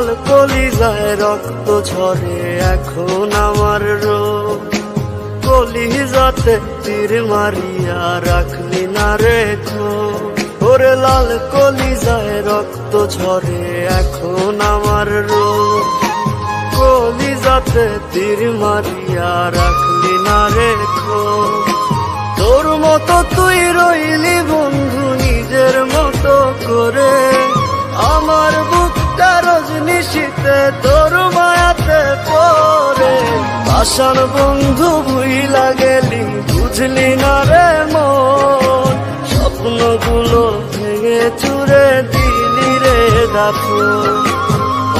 লাল কলিজায় রক্ত ঝরে এখন আমার রোগ। কলিজাতে তীর মারিয়া রাখলি না রেখো ওরে লাল কলিজায় রক্ত ঝরে এখন আমার রোগ। কলিজাতে তীর মারিয়া রাখলি না রেখো তোর মতো তুই রইলি বন্ধু শীতে তোর মায়াতে পরে আসার বন্ধু ভুইলা গেলি বুঝলি না রে মন। স্বপ্নগুলো ভেঙে চুরে দিলি রে দাফু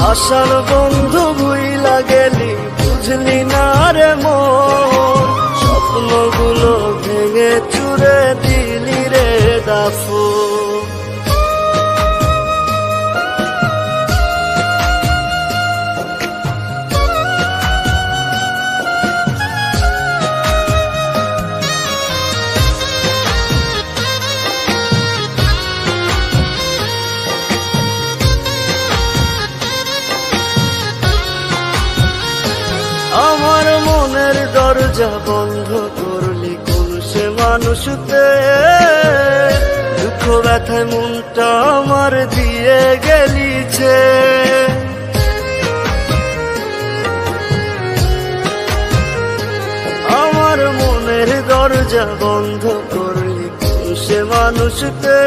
আসার বন্ধু ভুইলা গেলি বুঝলি না রে মন। স্বপ্নগুলো ভেঙে চুরে দিলি রে দাফু আমার মনের দরজা বন্ধ করলি কোন সে মানুষতে? দুঃখ ব্যথায় মনটা আমার দিয়ে গেলিছে। আমার মনের দরজা বন্ধ করলি কোন সে মানুষতে?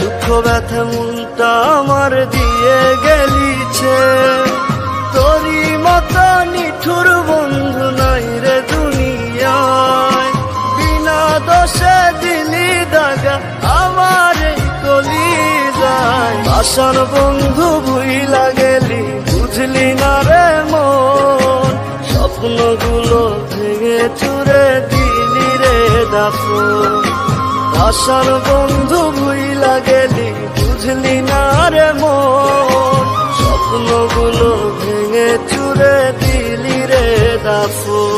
দুঃখ ব্যথা মনটা আমার দিয়ে গেলিছে। নিঠুর বন্ধু নাই রে দুনিয়ায়। বিনা দোষে দিলি দাগা আমার কলি যায় আসার বন্ধু ভুইলা গেলি বুঝলি না রে মন। স্বপ্নগুলো ভেঙে চুরে দিলি রে দাফু আসার বন্ধু ভুইলা গেলি 错。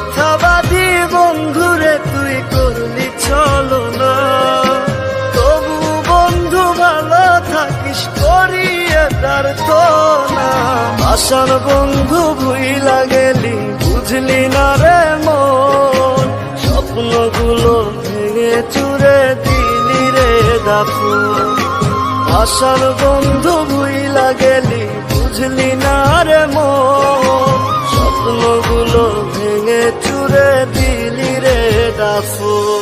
বন্ধুরে, তুই করলি চলো না। তবু বন্ধু ভালো থাকিস তার বন্ধু বুঝলি না রে মন। স্বপ্নগুলো ভেঙে চুরে দিলি রে দাফু আসার বন্ধু ভুইলা গেলি বুঝলি না রে মন। So.